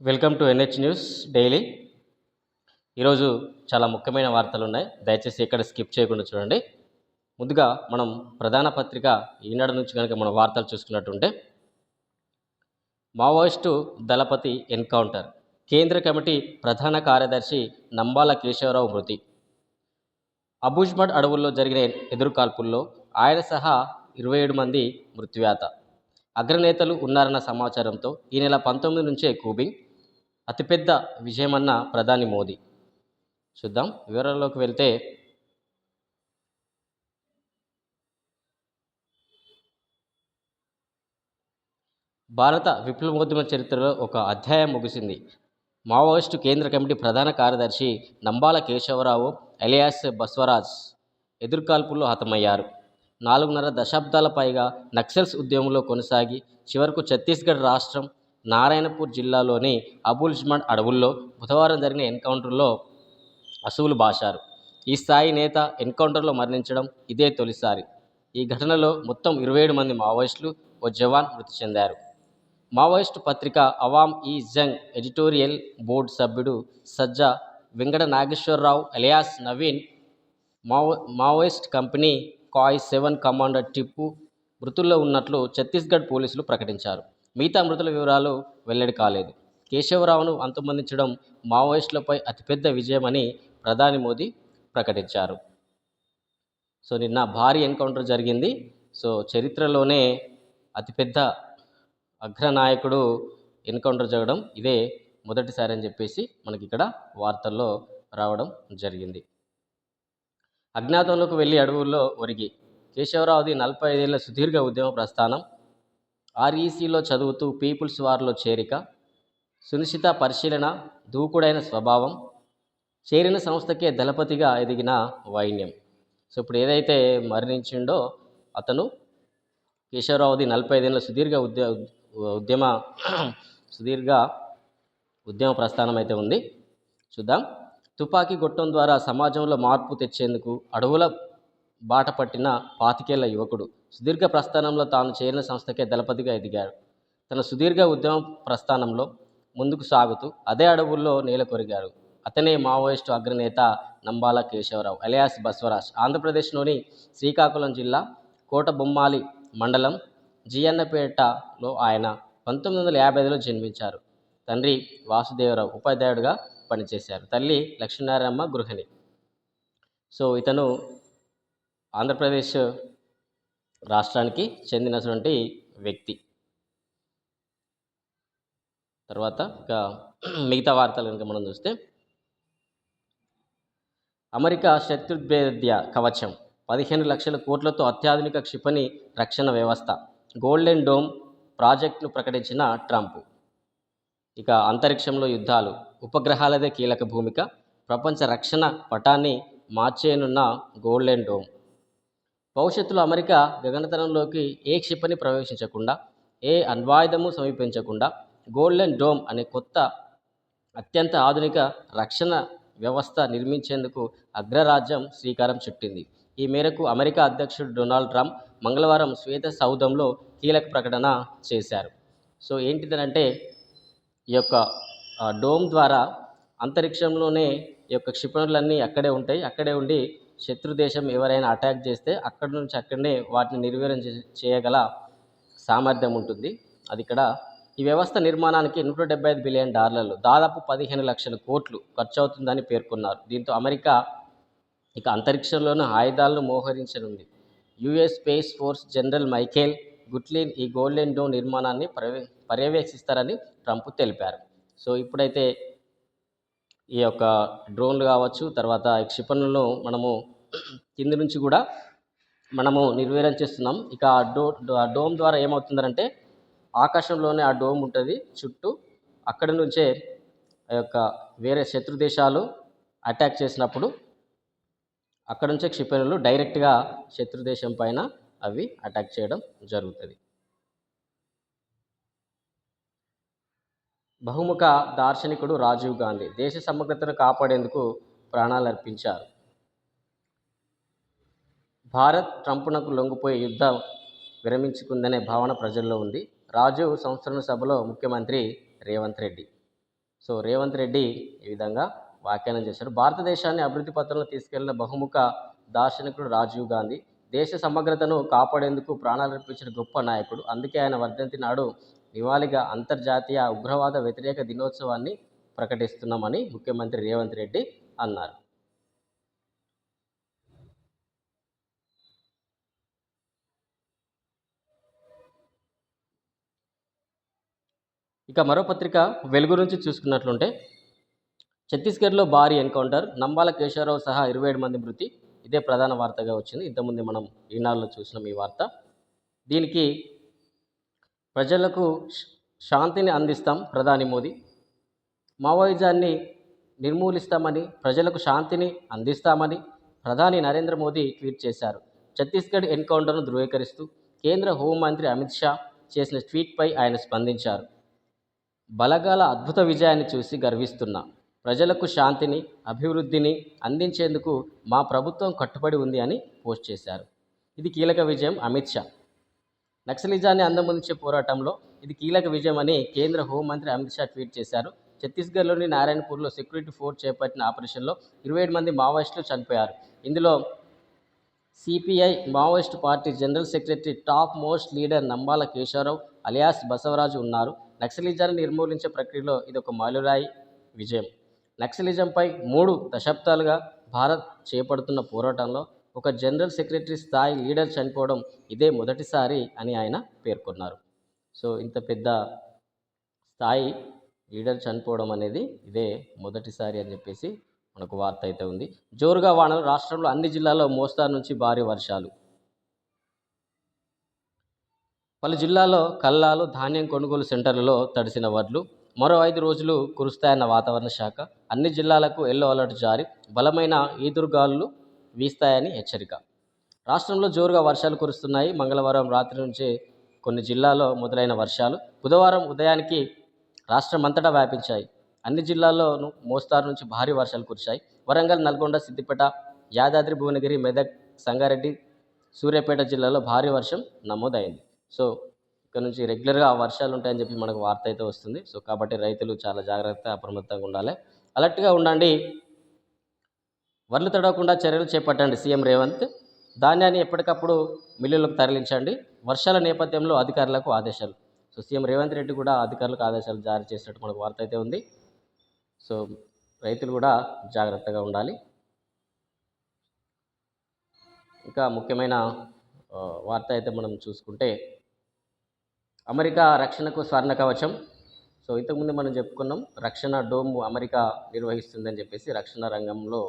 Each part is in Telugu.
Welcome to NH news daily. ఈరోజు చాలా ముఖ్యమైన వార్తలు ఉన్నాయి దయచేసి ఎక్కడ స్కిప్ చేయకుండా చూడండి. ముందుగా మనం ప్రధాన పత్రిక ఈనాడు నుంచి కనుక మనం వార్తలు చూసుకున్నట్టుంటే మావోయిస్టు దళపతి ఎన్కౌంటర్ కేంద్ర కమిటీ ప్రధాన కార్యదర్శి నంబాల కేశవరావు మృతి. అబుజ్మడ్ అడవుల్లో జరిగిన ఎదురుకాల్పుల్లో ఆయన సహా ఇరవై ఏడు మంది మృత్యువాత. అగ్రనేతలు ఉన్నారన్న సమాచారంతో ఈ నెల పంతొమ్మిది నుంచే కూబింగ్ అతిపెద్ద విజయమన్న ప్రధాని మోదీ. చూద్దాం వివరాల్లోకి వెళ్తే భారత విప్లవోద్యమ చరిత్రలో ఒక అధ్యాయం ముగిసింది. మావోయిస్టు కేంద్ర కమిటీ ప్రధాన కార్యదర్శి నంబాల కేశవరావు ఎలియాస్ బస్వరాజ్ ఎదుర్కాల్పుల్లో హతమయ్యారు. నాలుగున్నర దశాబ్దాల పైగా నక్సల్స్ ఉద్యమంలో కొనసాగి చివరకు ఛత్తీస్గఢ్ రాష్ట్రం నారాయణపూర్ జిల్లాలోని అబుల్జ్మండ్ అడవుల్లో బుధవారం జరిగిన ఎన్కౌంటర్లో అసువులు బాశారు. ఈ స్థాయి నేత ఎన్కౌంటర్లో మరణించడం ఇదే తొలిసారి. ఈ ఘటనలో మొత్తం ఇరవై ఏడు మంది మావోయిస్టులు ఓ జవాన్ మృతి చెందారు. మావోయిస్టు పత్రిక అవామ్ ఈ జంగ్ ఎడిటోరియల్ బోర్డు సభ్యుడు Sajja Venkata Nageswara Rao alias Naveen Mao Maoist company కాయ్ సెవెన్ కమాండర్ టిప్పు మృతుల్లో ఉన్నట్లు ఛత్తీస్గఢ్ పోలీసులు ప్రకటించారు. మిగతా మృతుల వివరాలు వెల్లడి కాలేదు. కేశవరావును అంతమొందించడం మావోయిస్టులపై అతిపెద్ద విజయమని ప్రధాని మోదీ ప్రకటించారు. సో నిన్న భారీ ఎన్కౌంటర్ జరిగింది. సో చరిత్రలోనే అతిపెద్ద అగ్రనాయకుడు ఎన్కౌంటర్ జరగడం ఇదే మొదటిసారి అని చెప్పేసి మనకి ఇక్కడ వార్తల్లో రావడం జరిగింది. అజ్ఞాతంలోకి వెళ్ళి అడవుల్లో ఒరిగి. కేశవరావుది నలభై ఐదేళ్ళ సుదీర్ఘ ఉద్యమ ప్రస్థానం. ఆర్ఈసీలో చదువుతూ పీపుల్స్ వార్లో చేరిక సునిశ్చిత పరిశీలన దూకుడైన స్వభావం చేరిన సంస్థకే దళపతిగా ఎదిగిన వైన్యం. సో ఇప్పుడు ఏదైతే మరణించిండో అతను కేశవరావుది నలభై ఐదేళ్ళ సుదీర్ఘ ఉద్య ఉద్యమ సుదీర్ఘ ఉద్యమ ప్రస్థానం అయితే ఉంది. చూద్దాం. తుపాకీ గొట్టం ద్వారా సమాజంలో మార్పు తెచ్చేందుకు అడవుల బాట పట్టిన పాతికేళ్ళ యువకుడు సుదీర్ఘ ప్రస్థానంలో తాను చేరిన సంస్థకే దళపతిగా ఎదిగాడు. తన సుదీర్ఘ ఉద్యమ ప్రస్థానంలో ముందుకు సాగుతూ అదే అడవుల్లో నేల కొరిగాడు. అతనే మావోయిస్టు అగ్రనేత నంబాల కేశవరావు అలియాస్ బస్వరాజ్. ఆంధ్రప్రదేశ్లోని శ్రీకాకుళం జిల్లా కోటబొమ్మాలి మండలం జియన్నపేటలో ఆయన పంతొమ్మిది వందల యాభై ఐదులో జన్మించారు. తండ్రి వాసుదేవరావు ఉపాధ్యాయుడిగా పనిచేశారు. తల్లి లక్ష్మీనారాయణమ్మ గృహిణి. సో ఇతను ఆంధ్రప్రదేశ్ రాష్ట్రానికి చెందినటువంటి వ్యక్తి. తర్వాత ఇక మిగతా వార్తలు కనుక మనం చూస్తే అమెరికా శత్రుద్వేద్య కవచం పదిహేను లక్షల కోట్లతో అత్యాధునిక క్షిపణి రక్షణ వ్యవస్థ గోల్డెన్ డోమ్ ప్రాజెక్టును ప్రకటించిన ట్రంప్. ఇక అంతరిక్షంలో యుద్ధాలు ఉపగ్రహాలదే కీలక భూమిక ప్రపంచ రక్షణ పటాన్ని మార్చేయనున్న గోల్డెన్ డోమ్. భవిష్యత్తులో అమెరికా గగనతలంలోకి ఏ క్షిపణి ప్రవేశించకుండా ఏ అణ్వాయుధము సమీపించకుండా గోల్డెన్ డోమ్ అనే కొత్త అత్యంత ఆధునిక రక్షణ వ్యవస్థ నిర్మించేందుకు అగ్రరాజ్యం శ్రీకారం చుట్టింది. ఈ మేరకు అమెరికా అధ్యక్షుడు డొనాల్డ్ ట్రంప్ మంగళవారం శ్వేత సౌధంలో కీలక ప్రకటన చేశారు. సో ఏంటిదనంటే ఈ యొక్క డోమ్ ద్వారా అంతరిక్షంలోనే ఈ యొక్క క్షిపణులన్నీ అక్కడే ఉంటాయి. అక్కడే ఉండి శత్రు దేశం ఎవరైనా అటాక్ చేస్తే అక్కడి నుంచి అక్కడనే వాటిని నిర్వీర్యం చేయగల సామర్థ్యం ఉంటుంది. అది ఇక్కడ ఈ వ్యవస్థ నిర్మాణానికి నూట డెబ్బై ఐదు బిలియన్ డాలర్లు దాదాపు పదిహేను లక్షల కోట్లు ఖర్చు అవుతుందని పేర్కొన్నారు. దీంతో అమెరికా ఇక అంతరిక్షంలోనూ ఆయుధాలను మోహరించనుంది. US space force general Michael Guetlein ఈ గోల్డెన్ డోమ్ నిర్మాణాన్ని పర్యవే పర్యవేక్షిస్తారని ట్రంప్ తెలిపారు. సో ఇప్పుడైతే ఈ యొక్క డ్రోన్లు కావచ్చు తర్వాత ఈ క్షిపణులను మనము కింది నుంచి కూడా మనము నిర్వీర్యం చేస్తున్నాం. ఇక ఆ డో ఆ డోమ్ ద్వారా ఏమవుతుందంటే ఆకాశంలోనే ఆ డోమ్ ఉంటుంది. చుట్టూ అక్కడి నుంచే ఆ యొక్క వేరే శత్రు దేశాలు అటాక్ చేసినప్పుడు అక్కడ నుంచే క్షిపణులు డైరెక్ట్గా శత్రు దేశం పైన అవి అటాక్ చేయడం జరుగుతుంది. బహుముఖ దార్శనికుడు రాజీవ్ గాంధీ దేశ సమగ్రతను కాపాడేందుకు ప్రాణాలు అర్పించారు. భారత్ ట్రంప్నకు లొంగిపోయి యుద్ధం విరమించుకుందనే భావన ప్రజల్లో ఉంది. రాజీవ్ సంస్కరణ సభలో ముఖ్యమంత్రి రేవంత్ రెడ్డి. సో రేవంత్ రెడ్డి ఈ విధంగా వ్యాఖ్యానం చేశారు. భారతదేశాన్ని అభివృద్ధి పత్రంలో తీసుకెళ్ళిన బహుముఖ దార్శనికుడు రాజీవ్ గాంధీ దేశ సమగ్రతను కాపాడేందుకు ప్రాణాలర్పించిన గొప్ప నాయకుడు. అందుకే ఆయన వర్ధంతి నాడు నివాళిగా అంతర్జాతీయ ఉగ్రవాద వ్యతిరేక దినోత్సవాన్ని ప్రకటిస్తున్నామని ముఖ్యమంత్రి రేవంత్ రెడ్డి అన్నారు. ఇక మరో పత్రిక వెలుగు నుంచి చూసుకున్నట్లుంటే ఛత్తీస్గఢ్లో భారీ ఎన్కౌంటర్ నంబాల కేశవరావు సహా ఇరవై ఏడు మంది మృతి. ఇదే ప్రధాన వార్తగా వచ్చింది. ఇంతకుముందు మనం ఈనాడులో చూసినాం ఈ వార్త. దీనికి ప్రజలకు శాంతిని అందిస్తాం ప్రధాని మోదీ. మావోయిజాన్ని నిర్మూలిస్తామని ప్రజలకు శాంతిని అందిస్తామని ప్రధాని నరేంద్ర మోదీ ట్వీట్ చేశారు. ఛత్తీస్గఢ్ ఎన్కౌంటర్ను ధృవీకరిస్తూ కేంద్ర హోంమంత్రి అమిత్ షా చేసిన ట్వీట్పై ఆయన స్పందించారు. బలగాల అద్భుత విజయాన్ని చూసి గర్విస్తున్నా. ప్రజలకు శాంతిని అభివృద్ధిని అందించేందుకు మా ప్రభుత్వం కట్టుబడి ఉంది అని పోస్ట్ చేశారు. ఇది కీలక విజయం అమిత్ షా. నక్సలిజాన్ని అందముంచే పోరాటంలో ఇది కీలక విజయం అని కేంద్ర హోంమంత్రి అమిత్ షా ట్వీట్ చేశారు. ఛత్తీస్గఢ్లోని నారాయణపూర్లో సెక్యూరిటీ ఫోర్స్ చేపట్టిన ఆపరేషన్లో ఇరవై ఏడు మంది మావోయిస్టులు చనిపోయారు. ఇందులో CPI Maoist party general secretary top most leader Nambala Keshava Rao alias Basavaraju ఉన్నారు. నక్సలిజాన్ని నిర్మూలించే ప్రక్రియలో ఇది ఒక మాలురాయి విజయం. నక్సలిజంపై మూడు దశాబ్దాలుగా భారత్ చేపడుతున్న పోరాటంలో ఒక జనరల్ సెక్రటరీ స్థాయి లీడర్ చనిపోవడం ఇదే మొదటిసారి అని ఆయన పేర్కొన్నారు. సో ఇంత పెద్ద స్థాయి లీడర్ చనిపోవడం అనేది ఇదే మొదటిసారి అని చెప్పేసి మనకు వార్త అయితే ఉంది. జోరుగా వానలు రాష్ట్రంలో అన్ని జిల్లాల్లో మోస్తారు నుంచి భారీ వర్షాలు. పలు జిల్లాల్లో కల్లాలు ధాన్యం కొనుగోలు సెంటర్లలో తడిసిన వడ్లు మరో ఐదు రోజులు కురుస్తాయన్న వాతావరణ శాఖ అన్ని జిల్లాలకు ఎల్లో అలర్ట్ జారీ బలమైన ఈదురుగాలు వీస్తాయని హెచ్చరిక. రాష్ట్రంలో జోరుగా వర్షాలు కురుస్తున్నాయి. మంగళవారం రాత్రి నుంచే కొన్ని జిల్లాల్లో మొదలైన వర్షాలు బుధవారం ఉదయానికి రాష్ట్రం అంతటా వ్యాపించాయి. అన్ని జిల్లాల్లోనూ మోస్తారు నుంచి భారీ వర్షాలు కురిశాయి. వరంగల్ నల్గొండ సిద్దిపేట యాదాద్రి భువనగిరి మెదక్ సంగారెడ్డి సూర్యాపేట జిల్లాలో భారీ వర్షం నమోదైంది. సో ఇక్కడ నుంచి రెగ్యులర్గా వర్షాలు ఉంటాయని చెప్పి మనకు వార్త అయితే వస్తుంది. సో కాబట్టి రైతులు చాలా జాగ్రత్త అప్రమత్తంగా ఉండాలి. అలర్ట్గా ఉండండి. వడ్లు తడవకుండా చర్యలు చేపట్టండి సీఎం రేవంత్. ధాన్యాన్ని ఎప్పటికప్పుడు మిల్లులకు తరలించండి. వర్షాల నేపథ్యంలో అధికారులకు ఆదేశాలు. సో సీఎం రేవంత్ రెడ్డి కూడా అధికారులకు ఆదేశాలు జారీ చేసినట్టు మనకు వార్త అయితే ఉంది. సో రైతులు కూడా జాగ్రత్తగా ఉండాలి. ఇంకా ముఖ్యమైన వార్త అయితే మనం చూసుకుంటే అమెరికా రక్షణకు స్వర్ణ కవచం. సో ఇంతకుముందు మనం చెప్పుకున్నాం రక్షణ డోమ్ అమెరికా నిర్వహిస్తుందని చెప్పేసి రక్షణ రంగంలో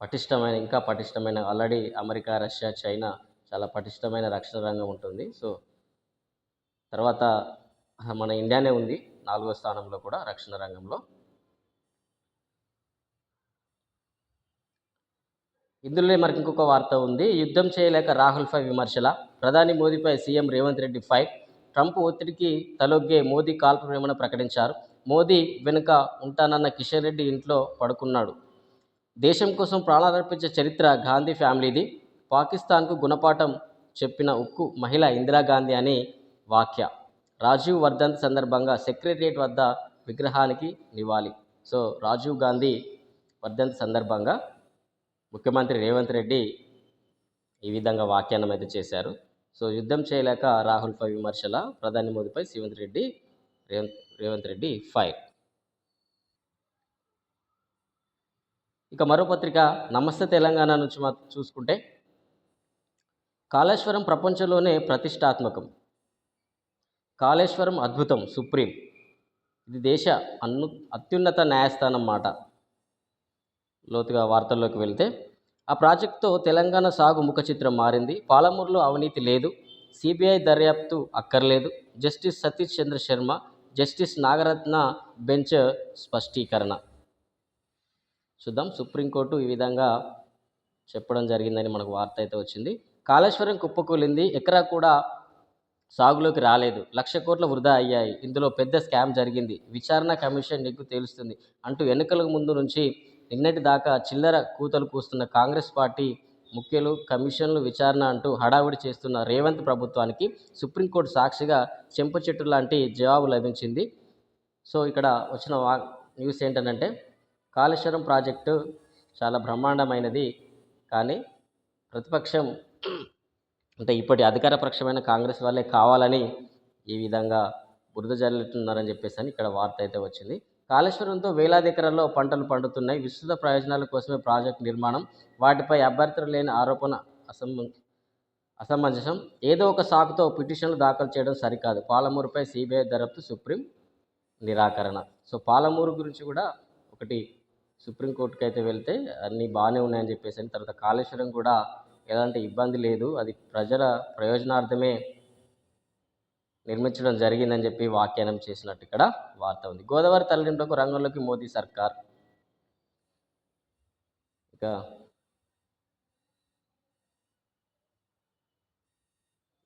పటిష్టమైన ఇంకా పటిష్టమైన ఆల్రెడీ అమెరికా రష్యా చైనా చాలా పటిష్టమైన రక్షణ రంగం ఉంటుంది. సో తర్వాత మన ఇండియానే ఉంది నాలుగో స్థానంలో కూడా రక్షణ రంగంలో. ఇందులోనే మనకి ఇంకొక వార్త ఉంది. యుద్ధం చేయలేక రాహుల్పై విమర్శల. ప్రధాని మోదీపై CM Revanth Reddy fire Trump ఒత్తిడికి తలొగ్గే మోదీ కాల్పు ప్రేమను ప్రకటించారు? మోదీ వెనుక ఉంటానన్న కిషన్ రెడ్డి ఇంట్లో పడుకున్నాడు. దేశం కోసం ప్రాణాలర్పించే చరిత్ర గాంధీ ఫ్యామిలీది. పాకిస్తాన్కు గుణపాఠం చెప్పిన ఉక్కు మహిళ ఇందిరాగాంధీ అని వాక్య. రాజీవ్ వర్ధంత్ సందర్భంగా సెక్రటరియట్ వద్ద విగ్రహానికి నివాలి సో రాజీవ్ గాంధీ వర్ధంత్ సందర్భంగా ముఖ్యమంత్రి రేవంత్ రెడ్డి ఈ విధంగా వ్యాఖ్యానం అయితే చేశారు. సో యుద్ధం చేయలేక రాహుల్పై విమర్శల ప్రధాని మోదీపై రేవంత్ రెడ్డి రేవంత్ రేవంత్ రెడ్డి ఫైర్. ఇక మరో పత్రిక నమస్తే తెలంగాణ నుంచి మా చూసుకుంటే కాళేశ్వరం ప్రపంచంలోనే ప్రతిష్టాత్మకం. కాళేశ్వరం అద్భుతం సుప్రీం. ఇది దేశ అన్ను అత్యున్నత న్యాయస్థానం మాట. లోతుగా వార్తల్లోకి వెళ్తే ఆ ప్రాజెక్టుతో తెలంగాణ సాగు ముఖ చిత్రం మారింది. పాలమూరులో అవినీతి లేదు సిబిఐ దర్యాప్తు అక్కర్లేదు. Justice Satish Chandra Sharma justice Nagarathna bench స్పష్టీకరణ. చూద్దాం. సుప్రీంకోర్టు ఈ విధంగా చెప్పడం జరిగిందని మనకు వార్త అయితే వచ్చింది. కాళేశ్వరం కుప్పకూలింది. ఎకరా కూడా సాగులోకి రాలేదు. లక్ష కోట్ల వృధా అయ్యాయి. ఇందులో పెద్ద స్కామ్ జరిగింది. విచారణ కమిషన్ నీకు తెలుస్తుంది అంటూ ఎన్నికలకు ముందు నుంచి నిన్నటి దాకా చిల్లర కూతలు కూస్తున్న కాంగ్రెస్ పార్టీ ముఖ్యులు కమిషన్లు విచారణ అంటూ హడావుడి చేస్తున్న రేవంత్ ప్రభుత్వానికి సుప్రీంకోర్టు సాక్షిగా చెంప చెట్టు లాంటి జవాబు లభించింది. సో ఇక్కడ వచ్చిన వా న్యూస్ ఏంటంటే కాళేశ్వరం ప్రాజెక్టు చాలా బ్రహ్మాండమైనది. కానీ ప్రతిపక్షం అంటే ఇప్పటి అధికార పక్షమైన కాంగ్రెస్ వాళ్ళే కావాలని ఈ విధంగా బురద జల్లుతున్నారని చెప్పేసి అని ఇక్కడ వార్త అయితే వచ్చింది. కాళేశ్వరంతో వేలాది ఎకరాల్లో పంటలు పండుతున్నాయి. విస్తృత ప్రయోజనాల కోసమే ప్రాజెక్టు నిర్మాణం. వాటిపై అభ్యర్థులు లేని ఆరోపణ అసమ అసమంజసం. ఏదో ఒక సాకుతో పిటిషన్లు దాఖలు చేయడం సరికాదు. పాలమూరుపై సిబిఐ దరఖాస్తు సుప్రీం నిరాకరణ. సో పాలమూరు గురించి కూడా ఒకటి సుప్రీంకోర్టుకి అయితే వెళ్తే అన్నీ బాగానే ఉన్నాయని చెప్పేసి అని తర్వాత కాళేశ్వరం కూడా ఎలాంటి ఇబ్బంది లేదు అది ప్రజల ప్రయోజనార్థమే నిర్మించడం జరిగిందని చెప్పి వ్యాఖ్యానం చేసినట్టు ఇక్కడ వార్త ఉంది. గోదావరి తరలింపులకు రంగంలోకి మోదీ సర్కార్. ఇక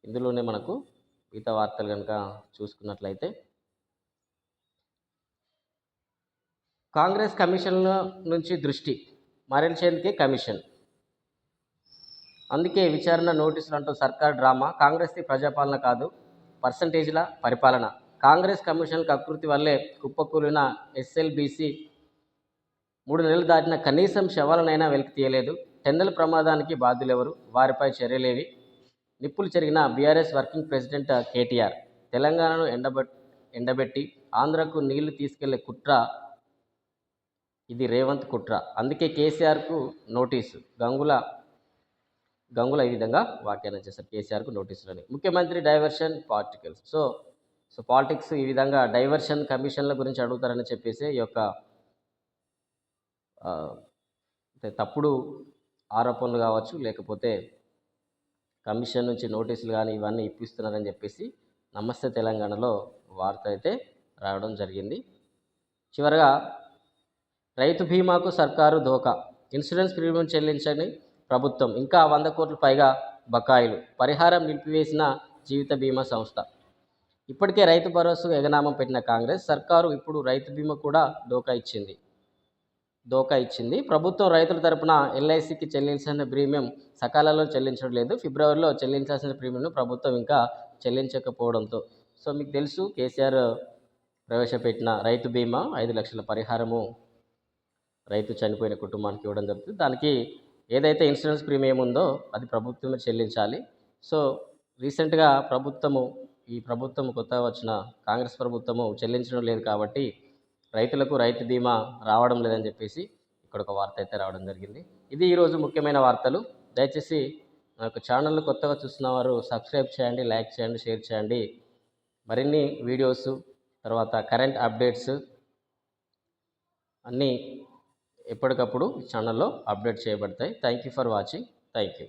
ఇందులోనే మనకు మిగతా వార్తలు కనుక చూసుకున్నట్లయితే కాంగ్రెస్ కమిషన్ల నుంచి దృష్టి మరల్చేందుకే కమిషన్. అందుకే విచారణ నోటీసులు అంటూ సర్కార్ డ్రామా కాంగ్రెస్ది ప్రజాపాలన కాదు పర్సంటేజ్ల పరిపాలన. కాంగ్రెస్ కమిషన్కి అకృతి వల్లే కుప్పకూలిన ఎస్ఎల్బీసీ మూడు నెలలు దాటిన కనీసం శవాలనైనా వెలికి తీయలేదు. టెండల ప్రమాదానికి బాధ్యులెవరు? వారిపై చర్యలేవి. నిప్పులు చెరిగిన బీఆర్ఎస్ వర్కింగ్ ప్రెసిడెంట్ కేటీఆర్. తెలంగాణను ఎండబెట్ ఎండబెట్టి ఆంధ్రకు నీళ్ళు తీసుకెళ్ళే కుట్ర ఇది రేవంత్ కుట్ర. అందుకే కేసీఆర్కు నోటీసు. గంగుల గంగుల ఈ విధంగా వ్యాఖ్యానం చేశారు. కేసీఆర్కు నోటీసులని. ముఖ్యమంత్రి diversion particles so so politics ఈ విధంగా డైవర్షన్ కమిషన్ల గురించి అడుగుతారని చెప్పేసి ఈ యొక్క తప్పుడు ఆరోపణలు కావచ్చు లేకపోతే కమిషన్ నుంచి నోటీసులు కానీ ఇవన్నీ ఇప్పిస్తున్నారని చెప్పేసి నమస్తే తెలంగాణలో వార్త అయితే రావడం జరిగింది. చివరగా రైతు బీమాకు సర్కారు దోకా ఇన్సూరెన్స్ ప్రీమియం చెల్లించని ప్రభుత్వం. ఇంకా వంద కోట్ల పైగా బకాయిలు. పరిహారం నిలిపివేసిన జీవిత బీమా సంస్థ. ఇప్పటికే రైతు భరోసా ఎగనామం పెట్టిన కాంగ్రెస్ సర్కారు ఇప్పుడు రైతు బీమా కూడా దోకా ఇచ్చింది. దోకా ఇచ్చింది. ప్రభుత్వం రైతుల తరపున ఎల్ఐసికి చెల్లించాల్సిన ప్రీమియం సకాలంలో చెల్లించడం లేదు. ఫిబ్రవరిలో చెల్లించాల్సిన ప్రీమియంను ప్రభుత్వం ఇంకా చెల్లించకపోవడంతో. సో మీకు తెలుసు కేసీఆర్ ప్రవేశపెట్టిన రైతు బీమా ఐదు లక్షల పరిహారము. రైతు చనిపోయిన కుటుంబానికి ఇవ్వడం జరుగుతుంది. దానికి ఏదైతే ఇన్సూరెన్స్ ప్రీమియం ఉందో అది ప్రభుత్వమే చెల్లించాలి. సో రీసెంట్గా ప్రభుత్వము ఈ ప్రభుత్వం కొత్తగా వచ్చిన కాంగ్రెస్ ప్రభుత్వము చెల్లించడం లేదు కాబట్టి రైతులకు రైతు బీమా రావడం లేదని చెప్పేసి ఇక్కడ ఒక వార్త అయితే రావడం జరిగింది. ఇది ఈరోజు ముఖ్యమైన వార్తలు. దయచేసి నా యొక్క ఛానల్ కొత్తగా చూస్తున్న వారు సబ్స్క్రైబ్ చేయండి లైక్ చేయండి షేర్ చేయండి. మరిన్ని వీడియోస్ తర్వాత కరెంట్ అప్డేట్స్ అన్నీ ఎప్పటికప్పుడు ఛానల్లో అప్డేట్ చేయబడతాయి. Thank you for watching thank you